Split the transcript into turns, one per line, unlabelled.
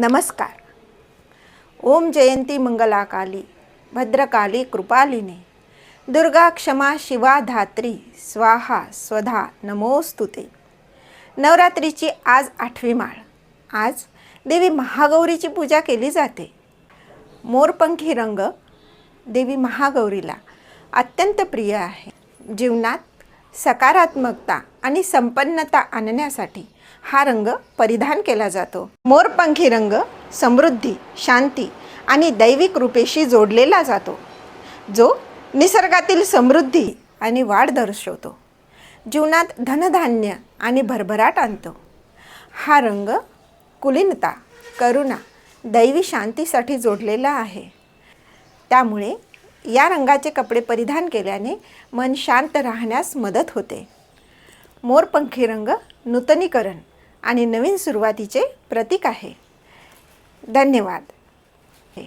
नमस्कार. ओम जयंती मंगलाकाली भद्रकाली कृपालिने. दुर्गा क्षमा शिवा धात्री स्वाहा स्वधा नमोस्तुते. नवरात्रीची आज आठवी माळ. आज देवी महागौरीची पूजा केली जाते. मोरपंखी रंग देवी महागौरीला अत्यंत प्रिय आहे. जीवनात सकारात्मकता आणि संपन्नता आणण्यासाठी हा रंग परिधान केला जातो. मोरपंखी रंग समृद्धी शांती आणि दैविक रूपेशी जोडलेला जातो जो निसर्गातील समृद्धी आणि वाढ दर्शवतो जीवनात धनधान्य आणि भरभराट आणतो. हा रंग कुलीनता करुणा दैवी शांतीसाठी जोडलेला आहे. त्यामुळे या रंगाचे कपडे परिधान केल्याने मन शांत राहण्यास मदत होते. मोरपंखी रंग नूतनीकरण आणि नवीन सुरुवातीचे प्रतीक आहे. धन्यवाद.